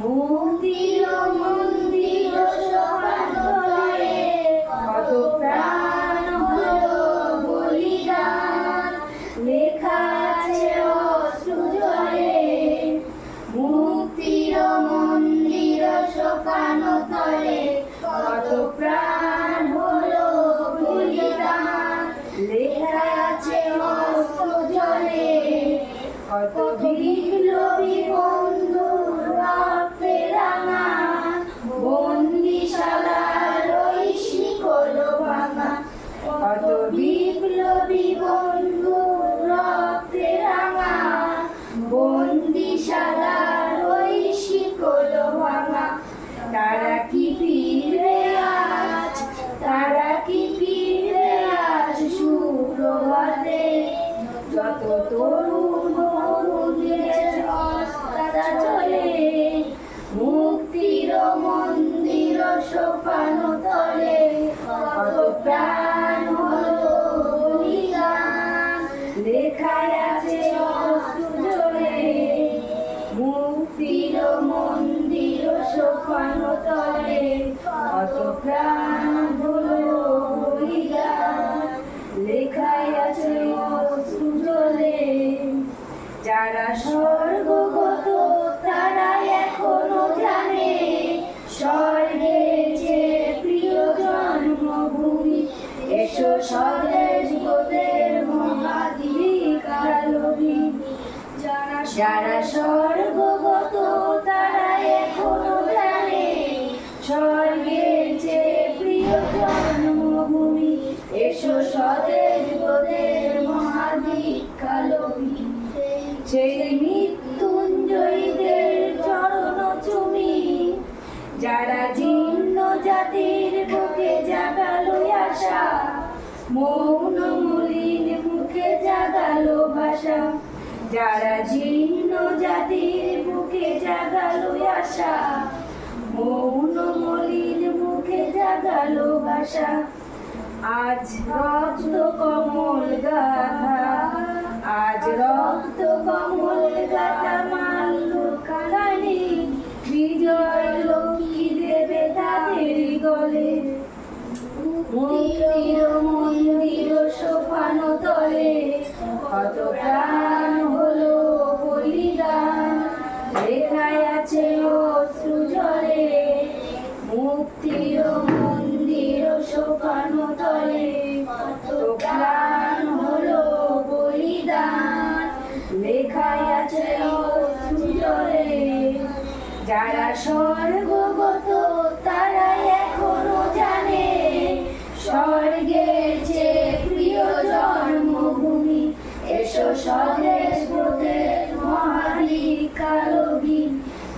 মুক্তির মন্দির সোপানতলে কত প্রাণ হলো বলিদান। লেখা আছে অশ্রু জলে, মুক্তির মন্দির সোপানতলে কত প্রাণ হলো বলিদান। লেখা আছে অশ্রু জলে, কত বিপ্লবী যত তরুণ অস্তা চলে মুক্তির মন্দির সোপান তলে কত প্রাণ হলো বলিদান যারা স্বর্গগত তারা এখনও জানে স্বর্গের যে প্রিয় জন্মভূমি, এসো স্বদেশ গোদের মহাদিকালবী যারা যারা যারা জীর্ণ জাতির বুকে জাগালো আশা, মৌন মলিন মুখে জাগালো ভাষা। যারা জীর্ণ জাতির বুকে জাগালো আশা, মৌন মলিন মুখে জাগালো ভাষা। আজ রক্ত কমল গাথা, আজ রক্ত কমল গাথা।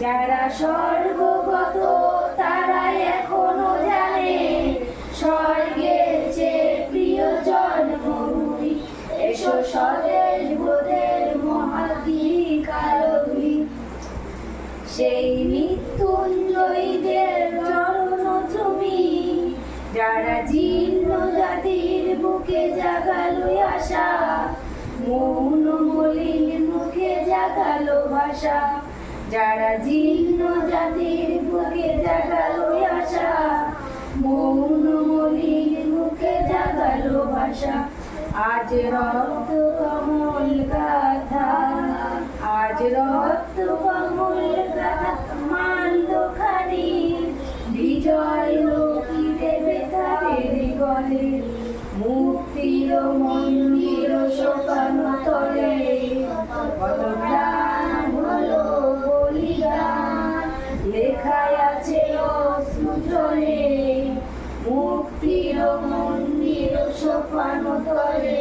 যারা স্বর্গগত তারা এখনও জানে স্বর্গের যে প্রিয় জন্মভূমি এসো স্বদেশ ব্রতের মহাদিকালবী সেই মৃত্যুঞ্জয়ীদের চরণ তুমি যারা জীর্ণ জাতির বুকে জাগালো আশা, মৌন মলিন মুখে জাগালো ভাষা। যারা জীর্ণ জাতির বুকে জাগালো আশা, মৌন মলিন মুখে জাগালো ভাষা। আজ রক্ত কমল গাথা, আজ রক্ত কমল গাথা মাল্য খানি। বিজয় লোকি দেবে তাদের গলে, মুক্তির মন্দির সোপান তলে কত ano to li,